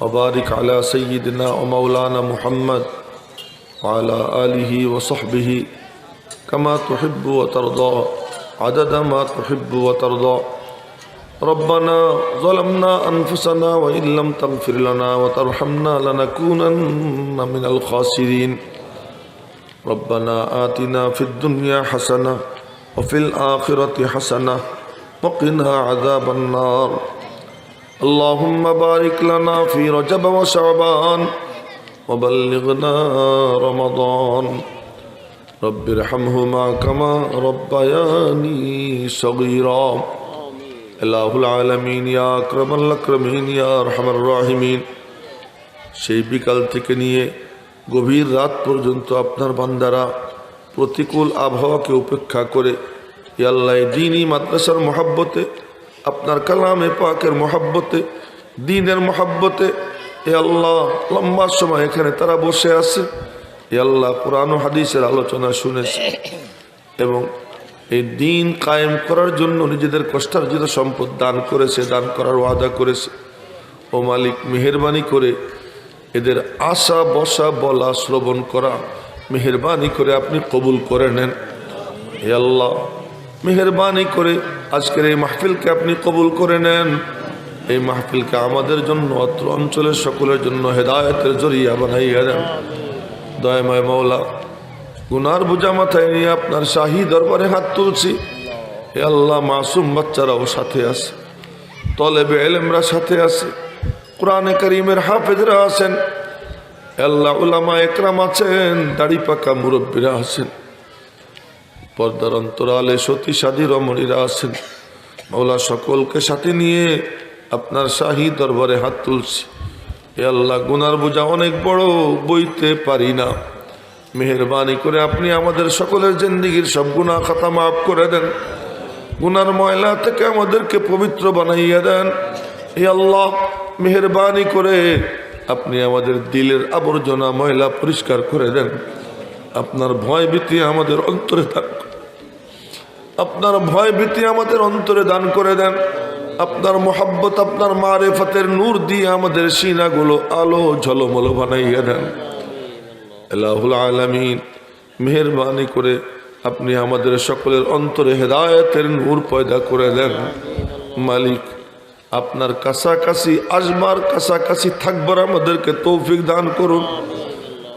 وبارك على سيدنا ومولانا محمد وعلى آله وصحبه كما تحب وترضى عدد ما تحب وترضى. ربنا ظلمنا أنفسنا وإن لم تغفر لنا وترحمنا لنكونن من الخاسرين. ربنا آتنا في الدنيا حسنة وفي الآخرة حسنة وقنا عذاب النار. اللهم بارك لنا في رجب وشعبان وبلغنا رمضان رب ارحمهما كما ربياني صغيرا إله العالمين يا أكرم الأكرمين يا أرحم الراحمين সেই বিকাল থেকে নিয়ে গভীর রাত পর্যন্ত আপনার বান্দারা প্রতিকূল আবহাওয়াকে উপেক্ষা করে ইয়াল্লাহ দিনই মাদ্রাসার মহাব্বতে আপনার কালামে পাকের মহাব্বতে, দিনের মহাব্বতে, এ আল্লাহ লম্বা সময় এখানে তারা বসে আছে। এ আল্লাহ ও হাদিসের আলোচনা শুনেছে। এবং এই দিন কায়েম করার জন্য নিজেদের কষ্টার্জিত সম্পদ দান করেছে, দান করার ওয়াদা করেছে। ও মালিক, মেহরবানি করে এদের আশা, বসা, বলা, শ্রবণ করা, মেহরবানি করে আপনি কবুল করে নেন। হে আল্লাহ মেহরবানি করে আজকের এই মাহফিলকে আপনি কবুল করে নেন। এই মাহফিলকে আমাদের জন্য, অত্র অঞ্চলের সকলের জন্য হেদায়তের জরিয়া বানাইয়া দেন। দয়াময় মৌলা গুনার বোঝা মাথায় নিয়ে আপনার শাহী দরবারে হাত তুলছি। হে আল্লাহ, মাসুম বাচ্চারাও সাথে আছে, তলেবে এলেমরা সাথে আছে, কোরআনে করিমের হাফেজরা আছেন। আল্লাহ উলামা একরাম আছেন, দাড়ি পাকা মুরব্বীরা আছেন। পর্দার অন্তরালে সতী সাধী রমণীরা আছেন। মৌলা সকলকে সাথে নিয়ে আপনার শাহী দরবারে হাত তুলছি। এ আল্লাহ, গুনার বোঝা অনেক বড়, বইতে পারি না। মেহরবানি করে আপনি আমাদের সকলের জিন্দিগির সব গুণা খাতা মাফ করে দেন। গুনার ময়লা থেকে আমাদেরকে পবিত্র বানাইয়া দেন। হে আল্লাহ, মেহরবানি করে আপনি আমাদের দিলের আবর্জনা ময়লা পরিষ্কার করে দেন। আপনার ভয় ভীতি আমাদের অন্তরে দান আপনার ভয় ভীতি আমাদের অন্তরে দান করে দেন। আপনার মোহাব্বত, আপনার মারে ফাতের নূর দিয়ে আমাদের সিনাগুলো আলো ঝলমলো বানাইয়া দেন। আল্লাহুল আলমিন, মেহরবানি করে আপনি আমাদের সকলের অন্তরে হেদায়তের নূর পয়দা করে দেন। মালিক, আপনার কাছাকাছি আসবার কাছাকাছি থাকবার আমাদেরকে তৌফিক দান করুন।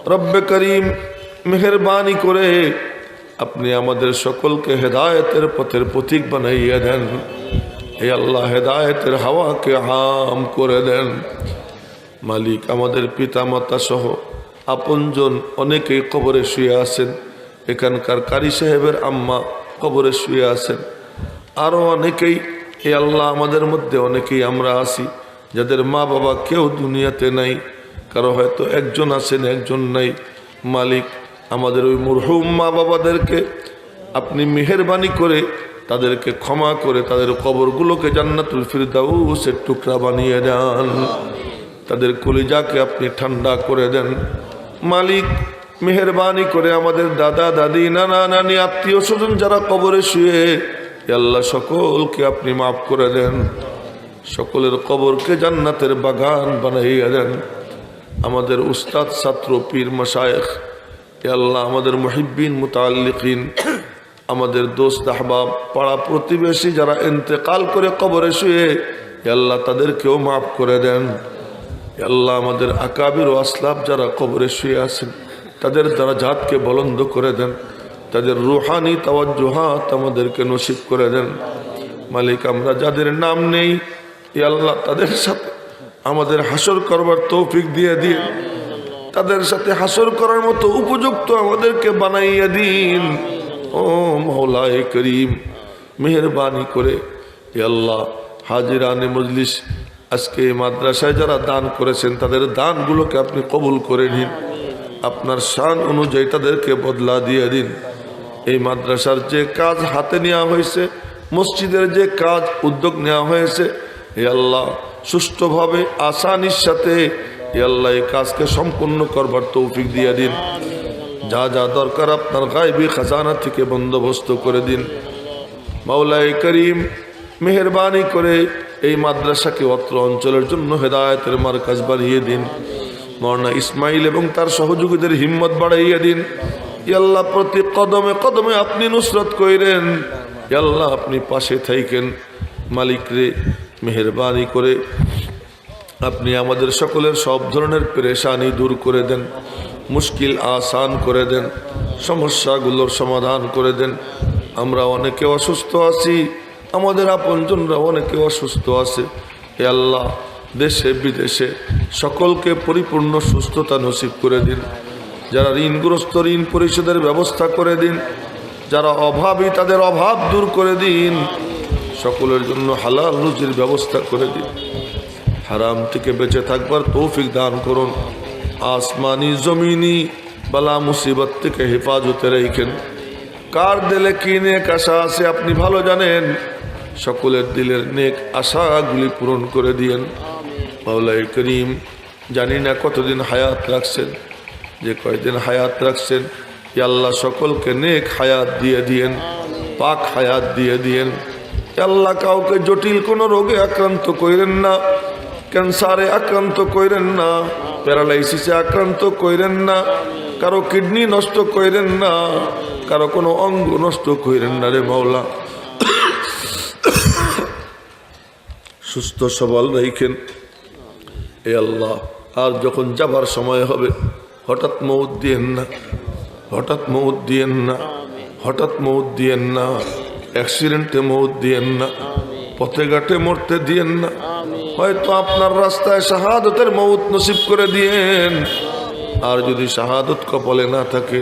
রব্বে করিম, মেহরবানি করে আপনি আমাদের সকলকে হেদায়তের পথের প্রতীক বানাইয়া দেন। হে আল্লাহ, হেদায়তের হাওয়াকে হাম করে দেন। মালিক, আমাদের পিতামাতা সহ আপনজন অনেকেই কবরে শুয়ে আছেন। এখানকার কারি সাহেবের আম্মা কবরে শুয়ে আছেন। আরও অনেকেই এ আল্লাহ, আমাদের মধ্যে অনেকেই আমরা আছি, যাদের মা বাবা কেউ দুনিয়াতে নাই, কারও হয়তো একজন আছেন, একজন নাই। মালিক আমাদের ওই মরহুম মা বাবাদেরকে আপনি মেহরবানি করে তাদেরকে ক্ষমা করে তাদের কবরগুলোকে জান্নাতুল ফিরদাউসের টুকরা বানিয়ে দেন। তাদের কলিজাকে আপনি ঠান্ডা করে দেন। মালিক মেহরবানি করে আমাদের দাদা, দাদি, নানা, নানি, আত্মীয় স্বজন যারা কবরে শুয়ে আল্লাহ সকলকে আপনি মাফ করে দেন। সকলের কবরকে জান্নাতের বাগান বানাইয়া দেন। আমাদের উস্তাদ, ছাত্র, পীর, মশায়েখ আল্লাহ, আমাদের মহিবিন মুতাল্লিকিন আমাদের দোস্ত আহবাব, পাড়া প্রতিবেশী যারা ইন্তেকাল করে কবরে শুয়ে আল্লাহ, তাদেরকেও মাফ করে দেন। আল্লাহ, আমাদের আকাবির ও আসলাফ যারা কবরে শুয়ে আছেন, তাদের দ্বারা জাতকে বলন্দ করে দেন। তাদের রুহানি তাওয়াজ্জুহাত আমাদেরকে নসিব করে দেন। মালিক, আমরা যাদের নাম নেই আল্লাহ, তাদের সাথে আমাদের হাসর করবার তৌফিক দিয়ে দিয়ে তাদের সাথে হাসর করার মতো উপযুক্ত আমাদেরকে বানাইয়া দিন। ও মৌলায় করিম, মেহরবানি করে আল্লাহ, হাজিরানে মজলিস, আজকে মাদ্রাসায় যারা দান করেছেন, তাদের দানগুলোকে আপনি কবুল করে নিন। আপনার শান অনুযায়ী তাদেরকে বদলা দিয়ে দিন। এই মাদ্রাসার যে কাজ হাতে নেওয়া হয়েছে, মসজিদের যে কাজ উদ্যোগ নেওয়া হয়েছে, হে আল্লাহ, সুষ্ঠুভাবে আসানির সাথে আল্লাহ এই কাজকে সম্পূর্ণ করবার তৌফিক দিয়ে দিন। যা যা দরকার আপনার গাইবি খাজানা থেকে বন্দোবস্ত করে দিন। মাওলাই করিম মেহরবানি করে এই মাদ্রাসাকে অত্র অঞ্চলের জন্য হেদায়তের মার্কাজ বানিয়ে দিন। মরনা ইসমাইল এবং তার সহযোগীদের হিম্মত বাড়াইয়া দিন। ইয়াল্লাহ প্রতি কদমে কদমে আপনি নুসরত কইরেন। ইয়াল্লাহ আপনি পাশে থাইকেন। মালিক রে মেহরবানি করে আপনি আমাদের সকলের সব ধরনের পেরেশানি দূর করে দেন, মুশকিল আসান করে দেন, সমস্যাগুলোর সমাধান করে দেন। আমরা অনেকে অসুস্থ আছি, আমাদের আপনজনরা অনেকে অসুস্থ আছে। এ আল্লাহ, দেশে, বিদেশে সকলকে পরিপূর্ণ সুস্থতা নসিব করে দিন। যারা ঋণগ্রস্ত ঋণ পরিশোধের ব্যবস্থা করে দিন, যারা অভাবী তাদের অভাব দূর করে দিন। সকলের জন্য হালাল রুজির ব্যবস্থা করে দিন। হারাম থেকে বেঁচে থাকবার তৌফিক দান করুন। আসমানি, জমিনি বালা মুসিবত থেকে হেফাজতে রেখেন। কার দিলে কি নেক আশা আছে আপনি ভালো জানেন। সকলের দিলের নেক আশাগুলি পূরণ করে দিয়েন। মাওলাই করিম জানি না কতদিন হায়াত রাখছেন। যে কয়দিন হায়াত রাখছেন আল্লাহ সকলকে নেক হায়াত দিয়ে দিয়েন, পাক হায়াত দিয়ে দিয়েন। আল্লাহ কাউকে জটিল কোনো রোগে আক্রান্ত করেন না। ক্যান্সারে আক্রান্ত করেন না, প্যারালাইসিসে আক্রান্ত করেন না, কারও কিডনি নষ্ট করেন না, কারও কোনো অঙ্গ নষ্ট করেন না রে মাওলা। সুস্থ সবল রেখেন এ আল্লাহ, আর যখন যাবার সময় হবে, হঠাৎ মৌত দিয়েন না, হঠাৎ মৌত দিয়েন না, হঠাৎ মৌত দিয়েন না, অ্যাক্সিডেন্টে মৌত দিয়েন না, পথে ঘাটে মরতে দিয়েন না হয়তো আপনার রাস্তায় শাহাদতের মৌত নসিব করে দিয়েন। আর যদি শাহাদত কপালে না থাকে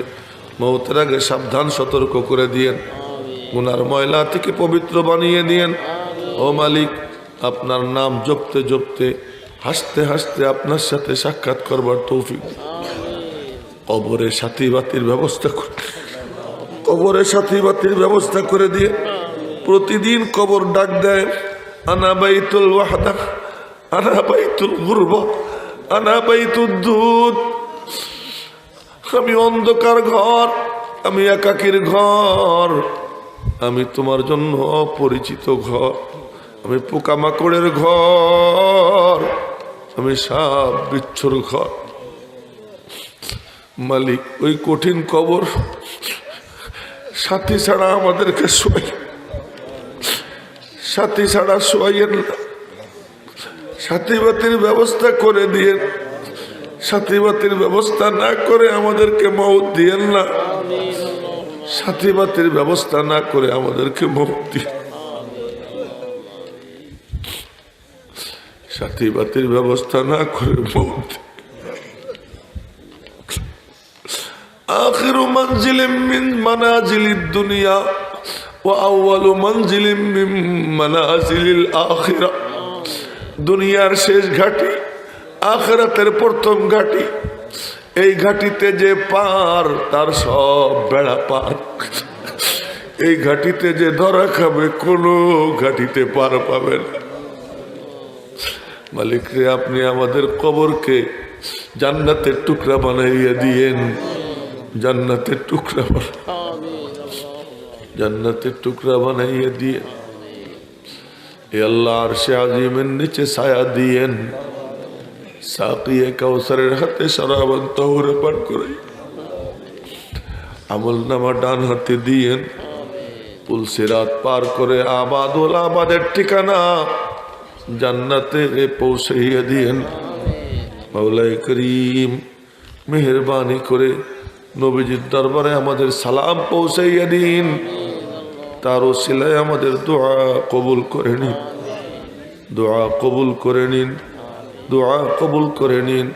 মৌতের আগে সাবধান সতর্ক করে দিয়েন। গুনার ময়লা থেকে পবিত্র বানিয়ে দিয়েন। ও মালিক, আপনার নাম জপতে জপতে, হাসতে হাসতে আপনার সাথে সাক্ষাৎ করবার তৌফিক। কবরে সাথী বাতির ব্যবস্থা করে কবরে সাথী বাতির ব্যবস্থা করে দিয়ে প্রতিদিন কবর ডাক দেয়, আনা বাইতুল ওয়াহদা। আনা আনা বাইতুল দুধ। আমি অন্ধকার ঘর, আমি একাকির ঘর। আমি তোমার জন্য অপরিচিত ঘর, আমি পোকামাকড়ের ঘর, আমি সাপ বিচ্ছুর ঘর। মালিক, ওই কঠিন কবর সাথী ছাড়া আমাদেরকে শোয়াই সাথী ছাড়া শোয়াইয়েন না। সাথীবাতির ব্যবস্থা করে দিয়ে, সাথীবাতির ব্যবস্থা না করে আমাদেরকে মৌত দিয়েন না। সাথীবাতির ব্যবস্থা না করে আমাদেরকে মৌত দিয়ে সাথীবাতির ব্যবস্থা না করে মৌত আখির মঞ্জিলিম মিন মানাজিলিদ দুনিয়া ও আউ্বাল মঞ্জিলিম মিন মানাজিলিল আখিরা। দুনিয়ার শেষ ঘাটি, আখরাতের প্রথম ঘাটি। এই ঘাটিতে যে পার, তার সব বেড়া পার। এই ঘাটিতে যে ধরা খাবে, কোনো ঘাটিতে পার পাবে না। মালিক রে, আপনি আমাদের কবরকে জান্নাতের টুকরা বানাইয়া দিয়েন। জান্নাতের টুকরা বানা- জান্নাতের টুকরা বানাইয়া দিয়ে এ আল্লাহ আর সে আজিমের নিচে ছায়া দিয়েন। সাকিয়ে কাউসারের হাতে সারাবান তহরে পাঠ করে। আমল নামা ডান হাতে দিয়েন। পুলসিরাত পার করে আবাদ ওল আবাদের ঠিকানা জান্নাতে পৌঁছাইয়া দিয়েন। মাওলাই করিম মেহরবানি করে নবীজির দরবারে আমাদের সালাম পৌঁছাইয়া দিন। তার ওসিলায় আমাদের দোয়া কবুল করে নিন। দোয়া কবুল করে নিন। দোয়া কবুল করে নিন।